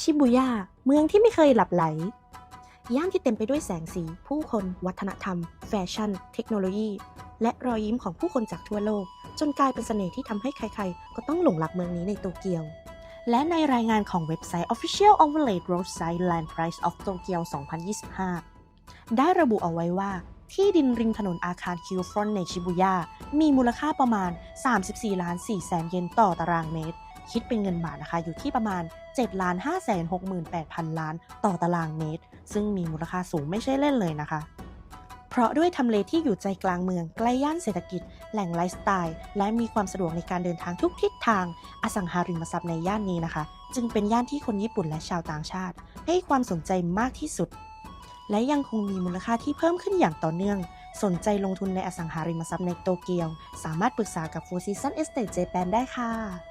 ชิบุย่าเมืองที่ไม่เคยหลับไหล ย่านที่เต็มไปด้วยแสงสี ผู้คน วัฒนธรรม แฟชั่น เทคโนโลยี และรอยยิ้มของผู้คนจากทั่วโลก จนกลายเป็นเสน่ห์ที่ทำให้ใครๆ ก็ต้องหลงรักเมืองนี้ในโตเกียว และในรายงานของเว็บไซต์ Official Overlaid Roadside Land Price of Tokyo 2025 ได้ระบุเอาไว้ว่าที่ดินริมถนนอาคารคิวฟรอนในชิบุย่ามีมูลค่าประมาณ 34 ล้าน 4 แสนเยนต่อตารางเมตร คิดเป็นเงินบาทนะคะ อยู่ที่ประมาณ 7 ล้าน5แสน68,000 ล้านต่อตารางเมตร ซึ่งมีมูลค่าสูงไม่ใช่เล่นเลยนะคะ เพราะด้วยทำเลที่อยู่ใจกลางเมืองใกล้ย่านเศรษฐกิจ แหล่งไลฟ์สไตล์ และมีความสะดวกในการเดินทางทุกทิศทาง อสังหาริมทรัพย์ในย่านนี้นะคะ จึงเป็นย่านที่คนญี่ปุ่นและชาวต่างชาติ ให้ความสนใจมากที่สุด และยังคงมีมูลค่าที่เพิ่มขึ้นอย่างต่อเนื่องสนใจลงทุนในอสังหาริมทรัพย์ในโตเกียว สามารถปรึกษากับ Four Seasons Estate Japan ได้ค่ะ